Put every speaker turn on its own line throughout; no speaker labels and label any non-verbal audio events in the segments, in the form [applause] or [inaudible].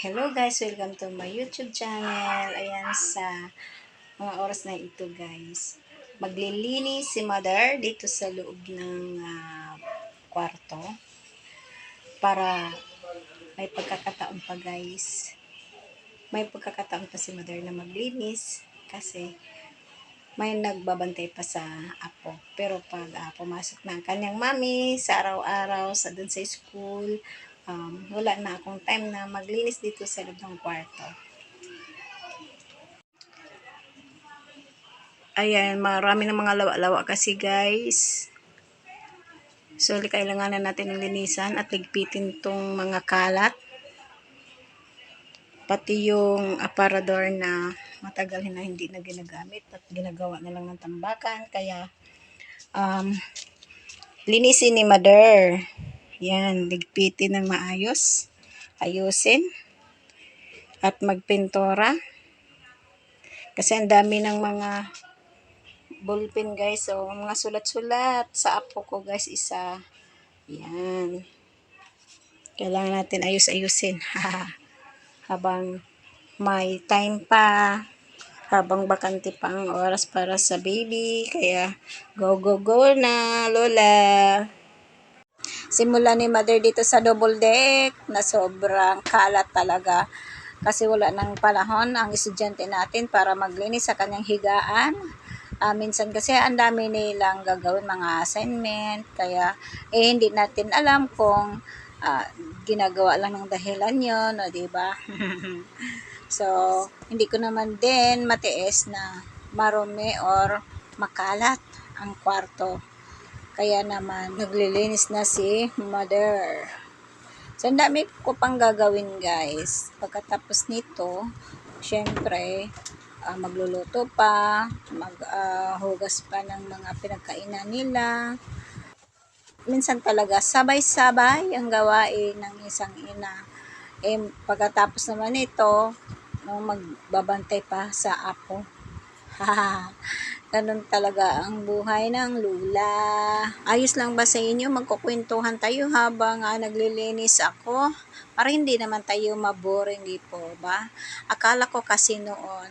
Hello guys, welcome to my YouTube channel. Ayan sa mga oras na ito guys. Maglilinis si mother dito sa loob ng ah, kwarto para may pagkakataon pa guys. May pagkakataon pa si mother na maglinis kasi may nagbabantay pa sa apo. Pero pag ah, pumasok na ang kanyang mami sa araw-araw sa dun sa school, um, wala na akong time na maglinis dito sa loob ng kwarto. Ayan, marami ng mga lawa-lawa kasi guys. So, kailangan na natin ng linisan at ligpitin tong mga kalat. Pati yung aparador na matagal na hindi na ginagamit at ginagawa na lang ng tambakan. Kaya, um, linisin ni mother. Yan, ligpitin ng maayos. Ayusin. At magpintora. Kasi ang dami ng mga ballpen guys. So, mga sulat-sulat sa apo ko guys isa. Yan. Kailangan natin ayus-ayusin. [laughs] Habang may time pa. Habang bakante pa ang oras para sa baby. Kaya, go, go, go na, Lola simula ni mother dito sa double deck na sobrang kalat talaga kasi wala nang panahon ang estudyante natin para maglinis sa kanyang higaan. Ah, minsan kasi ang dami nilang gagawin mga assignment kaya eh hindi natin alam kung ah, ginagawa lang ng dahilan yon o di ba? [laughs] so, hindi ko naman din matiis na marumi or makalat ang kwarto. Kaya naman, naglilinis na si mother. So, ang dami ko pang gagawin, guys. Pagkatapos nito, syempre, ah, magluluto pa, maghugas pa ng mga pinagkainan nila. Minsan talaga, sabay-sabay ang gawain ng isang ina. Eh, pagkatapos naman ito, no, magbabantay pa sa apo. [laughs] Ganun talaga ang buhay ng lula. Ayos lang ba sa inyo? Magkukwentuhan tayo habang ah, naglilinis ako. Para hindi naman tayo maboring, di po ba? Akala ko kasi noon,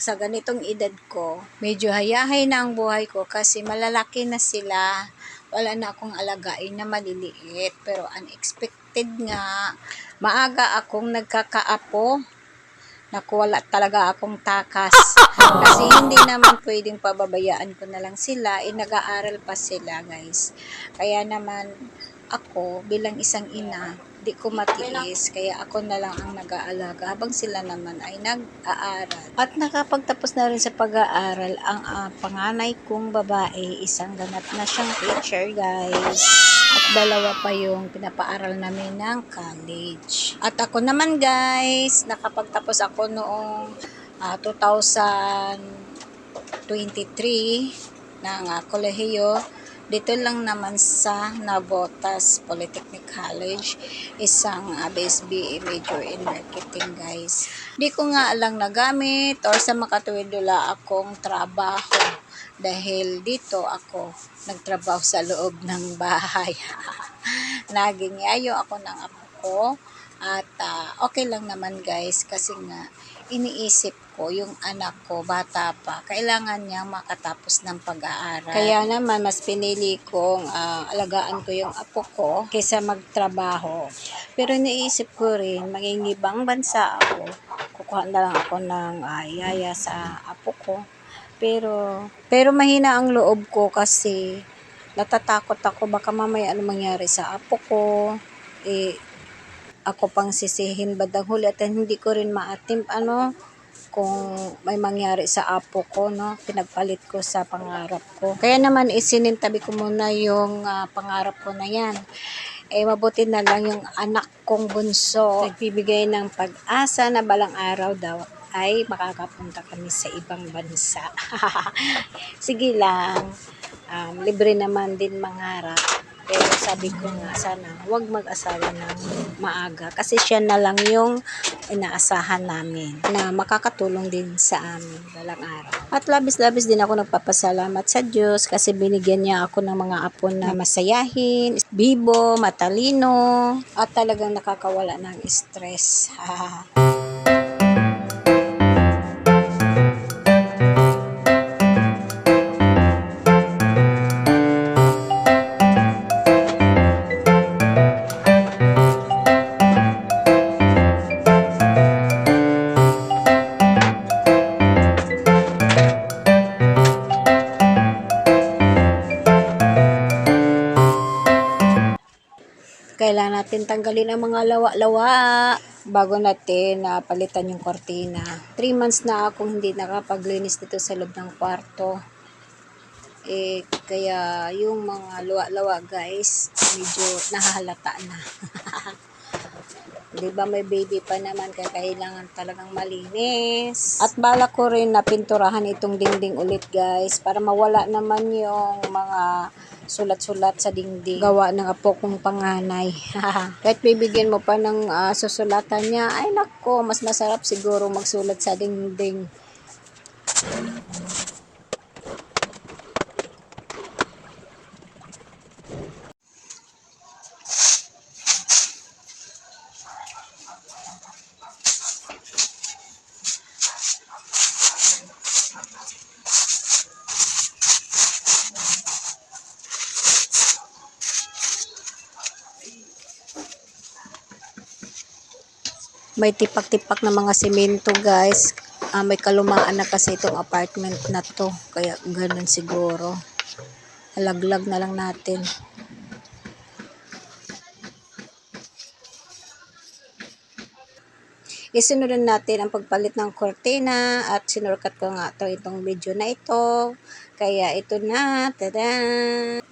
sa ganitong edad ko, medyo hayahay na ang buhay ko kasi malalaki na sila. Wala na akong alagain na maliliit. Pero unexpected nga, maaga akong nagkakaapo Naku, wala talaga akong takas. [laughs] Kasi hindi naman pwedeng pababayaan ko na lang sila. Eh, nag-aaral pa sila, guys. Kaya naman, ako, bilang isang ina, di ko matiis. Kaya ako na lang ang nag-aalaga habang sila naman ay nag-aaral. At nakapagtapos na rin sa pag-aaral, ang ah, panganay kong babae, isang ganap na siyang teacher, guys. At dalawa pa yung pinapaaral namin ng college. At ako naman guys, nakapagtapos ako noong ah, 2023 ng uh, kolehiyo. Dito lang naman sa Navotas Polytechnic College, isang uh, BSBA major in marketing guys. Di ko nga lang nagamit or sa makatuwid wala akong trabaho dahil dito ako nagtrabaho sa loob ng bahay. [laughs] Naging yayo ako ng apo ko at ah, okay lang naman guys kasi nga iniisip ko yung anak ko bata pa kailangan niya makatapos ng pag-aaral. Kaya naman mas pinili kong ah, alagaan ko yung apo ko kaysa magtrabaho. Pero iniisip ko rin maging ibang bansa ako. Kukuha na lang ako ng ah, yaya sa apo ko pero, pero mahina ang loob ko kasi natatakot ako baka mamaya ano mangyari sa apo ko. Eh, ako pang sisihin badang huli at hindi ko rin maatim ano kung may mangyari sa apo ko, no? Pinagpalit ko sa pangarap ko. Kaya naman isinintabi ko muna yung ah, pangarap ko na yan. Eh, mabuti na lang yung anak kong bunso. Nagbibigay ng pag-asa na balang araw daw ay makakapunta kami sa ibang bansa. [laughs] Sige lang, um, libre naman din mangarap. Pero sabi ko nga, sana huwag mag-asawa ng maaga. Kasi siya na lang yung inaasahan namin na makakatulong din sa amin balang araw. At labis-labis din ako nagpapasalamat sa Diyos kasi binigyan niya ako ng mga apo na masayahin, bibo, matalino, at talagang nakakawala ng stress. [laughs] kailangan natin tanggalin ang mga lawa-lawa bago natin na palitan yung kortina. 3 months na akong hindi nakapaglinis dito sa loob ng kwarto. Eh, kaya yung mga lawa-lawa guys, medyo nahahalata na. [laughs] Di ba may baby pa naman kaya kailangan talagang malinis. At bala ko rin na pinturahan itong dingding ulit guys para mawala naman yung mga sulat-sulat sa dingding. Gawa ng apo kong panganay. [laughs] Kahit bibigyan mo pa ng ah, susulatan niya, ay nako, mas masarap siguro magsulat sa dingding. May tipak-tipak na mga semento guys. Ah, may kalumaan na kasi itong apartment na to. Kaya ganun siguro. Alaglag na lang natin. Isunod natin ang pagpalit ng kortina at sinurkat ko nga to itong video na ito. Kaya ito na, tada!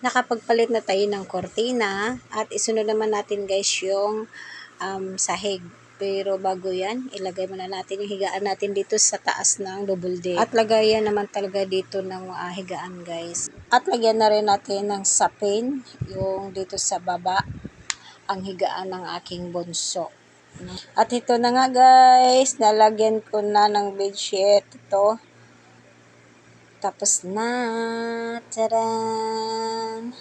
Nakapagpalit na tayo ng kortina at isunod naman natin guys yung um, sahig. Pero bago yan, ilagay muna natin yung higaan natin dito sa taas ng double deck. At lagayan naman talaga dito ng uh, higaan guys. At lagyan na rin natin ng sapin, yung dito sa baba, ang higaan ng aking bunso. At ito na nga guys, nalagyan ko na ng bedsheet ito. Tapos na. Taran!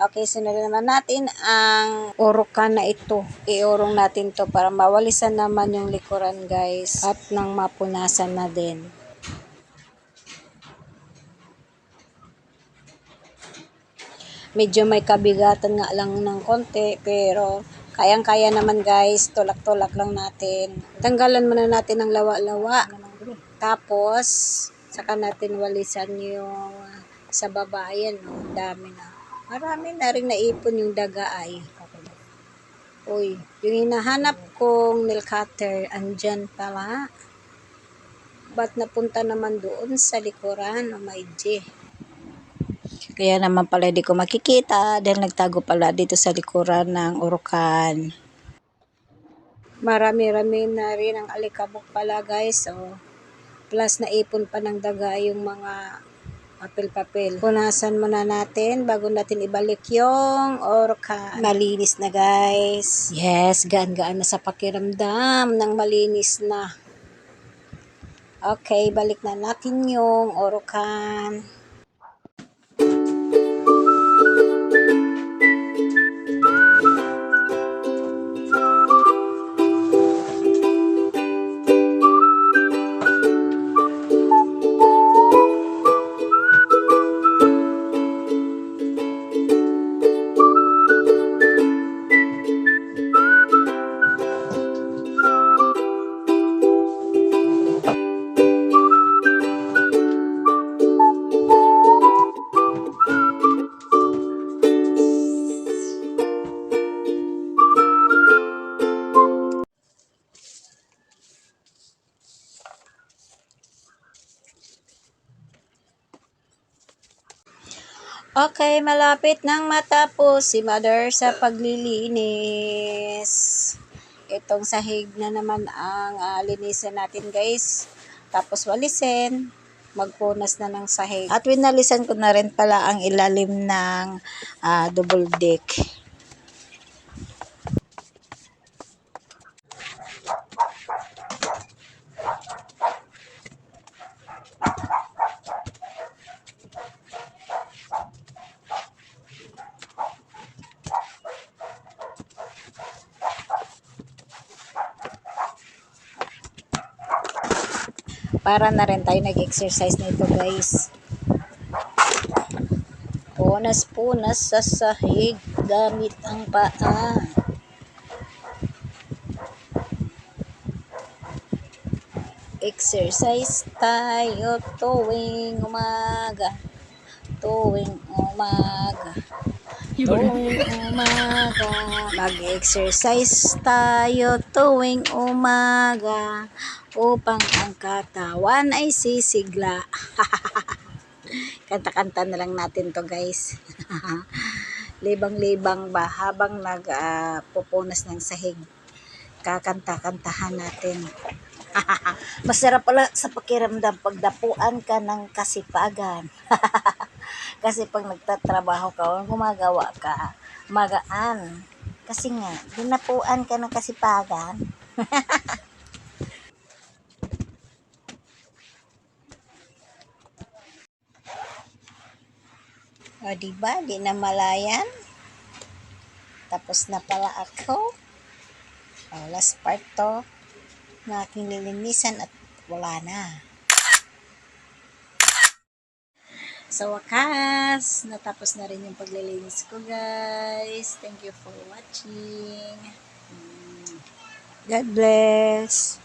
Okay, sunod naman natin ang urukan na ito. Iurong natin to para mawalisan naman yung likuran guys. At nang mapunasan na din. Medyo may kabigatan nga lang ng konti pero kayang-kaya naman guys. Tulak-tulak lang natin. Tanggalan muna natin ang lawa-lawa. Tapos, saka natin walisan yung sa baba. Ayan, oh, dami na. Marami na rin naipon yung daga ay. Uy, yung hinahanap kong nail cutter, andyan pala. Ba't napunta naman doon sa likuran? Oh my. Kaya naman pala di ko makikita dahil nagtago pala dito sa likuran ng urukan. Marami-rami na rin ang alikabok pala guys. Oh. Plus naipon pa ng daga yung mga papel-papel. Punasan muna natin bago natin ibalik yung orka. Malinis na guys. Yes, gaan-gaan na sa pakiramdam ng malinis na. Okay, balik na natin yung orokan. Okay, malapit nang matapos si Mother sa paglilinis. Itong sahig na naman ang uh, linisan natin guys. Tapos walisin. magpunas na ng sahig. At winalisan ko na rin pala ang ilalim ng ah, double deck. Para na rin tayo nag-exercise nito guys. Punas-punas sa sahig gamit ang paa. Exercise tayo tuwing umaga. Tuwing umaga. Tuwing umaga. Mag-exercise tayo tuwing umaga upang ang katawan ay sisigla. [laughs] Kanta-kanta na lang natin to guys. [laughs] Libang-libang ba habang nagpupunas ng sahig. Kakanta-kantahan natin. [laughs] Masarap pala sa pakiramdam pagdapuan ka ng kasipagan. Kasi pag nagtatrabaho ka gumagawa ka, magaan. Kasi nga, dinapuan ka ng kasipagan. [laughs] O, diba? Di na malayan. Tapos na pala ako. O, last part to na aking lilinisan at wala na. Sa wakas, natapos na rin yung paglilinis ko guys. Thank you for watching. Mm. God bless.